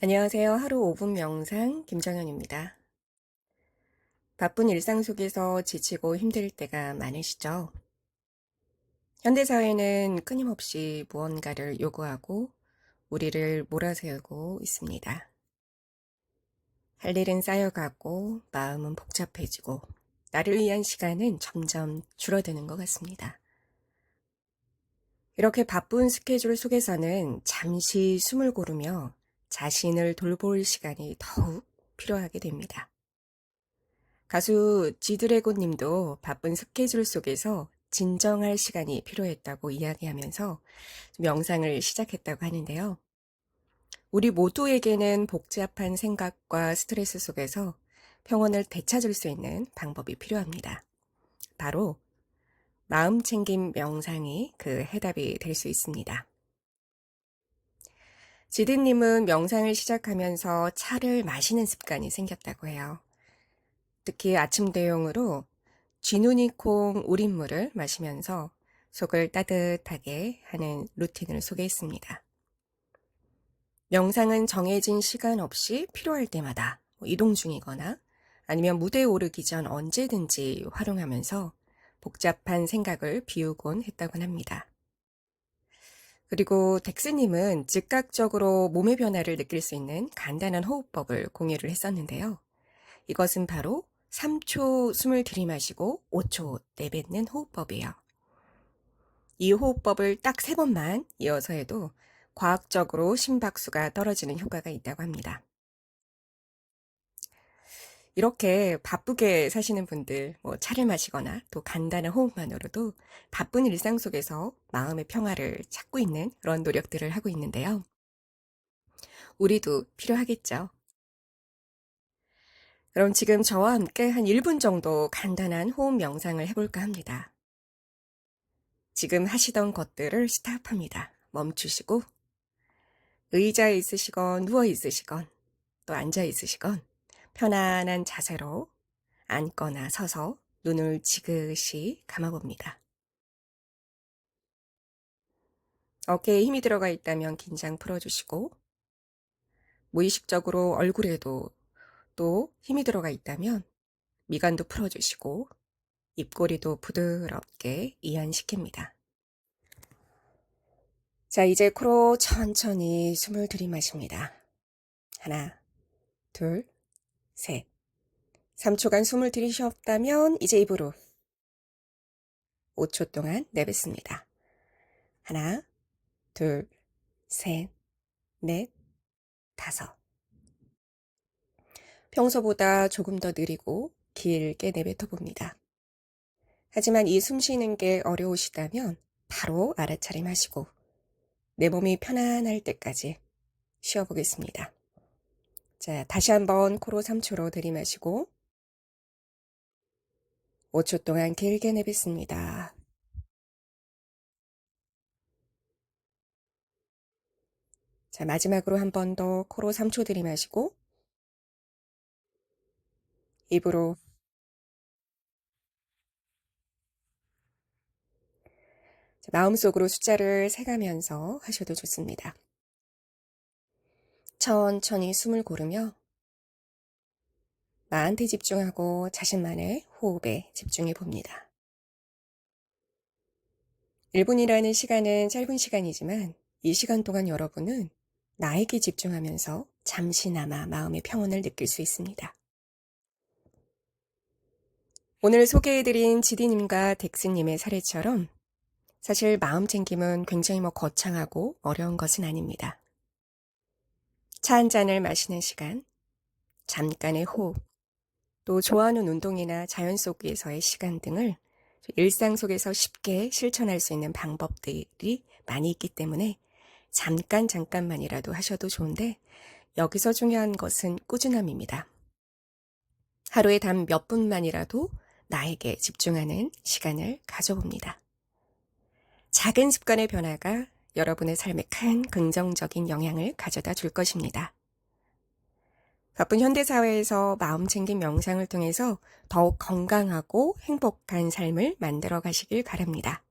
안녕하세요. 하루 5분 명상 김정현입니다. 바쁜 일상 속에서 지치고 힘들 때가 많으시죠? 현대사회는 끊임없이 무언가를 요구하고 우리를 몰아세우고 있습니다. 할 일은 쌓여가고 마음은 복잡해지고 나를 위한 시간은 점점 줄어드는 것 같습니다. 이렇게 바쁜 스케줄 속에서는 잠시 숨을 고르며 자신을 돌볼 시간이 더욱 필요하게 됩니다. 가수 지드래곤 님도 바쁜 스케줄 속에서 진정할 시간이 필요했다고 이야기하면서 명상을 시작했다고 하는데요. 우리 모두에게는 복잡한 생각과 스트레스 속에서 평온을 되찾을 수 있는 방법이 필요합니다. 바로 마음 챙김 명상이 그 해답이 될 수 있습니다. 지드님은 명상을 시작하면서 차를 마시는 습관이 생겼다고 해요. 특히 아침 대용으로 쥐누니콩 우린물을 마시면서 속을 따뜻하게 하는 루틴을 소개했습니다. 명상은 정해진 시간 없이 필요할 때마다 뭐 이동 중이거나 아니면 무대에 오르기 전 언제든지 활용하면서 복잡한 생각을 비우곤 했다곤 합니다. 그리고 덱스님은 즉각적으로 몸의 변화를 느낄 수 있는 간단한 호흡법을 공유를 했었는데요. 이것은 바로 3초 숨을 들이마시고 5초 내뱉는 호흡법이에요. 이 호흡법을 딱 3번만 이어서 해도 과학적으로 심박수가 떨어지는 효과가 있다고 합니다. 이렇게 바쁘게 사시는 분들, 뭐 차를 마시거나 또 간단한 호흡만으로도 바쁜 일상 속에서 마음의 평화를 찾고 있는 그런 노력들을 하고 있는데요. 우리도 필요하겠죠. 그럼 지금 저와 함께 한 1분 정도 간단한 호흡 명상을 해볼까 합니다. 지금 하시던 것들을 스탑합니다. 멈추시고 의자에 있으시건 누워 있으시건 또 앉아 있으시건 편안한 자세로 앉거나 서서 눈을 지그시 감아봅니다. 어깨에 힘이 들어가 있다면 긴장 풀어주시고 무의식적으로 얼굴에도 또 힘이 들어가 있다면 미간도 풀어주시고 입꼬리도 부드럽게 이완시킵니다. 자, 이제 코로 천천히 숨을 들이마십니다. 하나, 둘, 셋. 3초간 숨을 들이쉬었다면 이제 입으로 5초 동안 내뱉습니다. 하나, 둘, 셋, 넷, 다섯. 평소보다 조금 더 느리고 길게 내뱉어 봅니다. 하지만 이 숨 쉬는 게 어려우시다면 바로 알아차림 하시고 내 몸이 편안할 때까지 쉬어 보겠습니다. 자, 다시 한번 코로 3초로 들이마시고 5초 동안 길게 내뱉습니다. 자, 마지막으로 한 번 더 코로 3초 들이마시고 입으로 자, 마음속으로 숫자를 세가면서 하셔도 좋습니다. 천천히 숨을 고르며 나한테 집중하고 자신만의 호흡에 집중해 봅니다. 1분이라는 시간은 짧은 시간이지만 이 시간 동안 여러분은 나에게 집중하면서 잠시나마 마음의 평온을 느낄 수 있습니다. 오늘 소개해드린 지디님과 덱스님의 사례처럼 사실 마음 챙김은 굉장히 뭐 거창하고 어려운 것은 아닙니다. 차 한 잔을 마시는 시간, 잠깐의 호흡, 또 좋아하는 운동이나 자연 속에서의 시간 등을 일상 속에서 쉽게 실천할 수 있는 방법들이 많이 있기 때문에 잠깐 잠깐만이라도 하셔도 좋은데 여기서 중요한 것은 꾸준함입니다. 하루에 단 몇 분만이라도 나에게 집중하는 시간을 가져봅니다. 작은 습관의 변화가 여러분의 삶에 큰 긍정적인 영향을 가져다 줄 것입니다. 바쁜 현대사회에서 마음 챙긴 명상을 통해서 더욱 건강하고 행복한 삶을 만들어 가시길 바랍니다.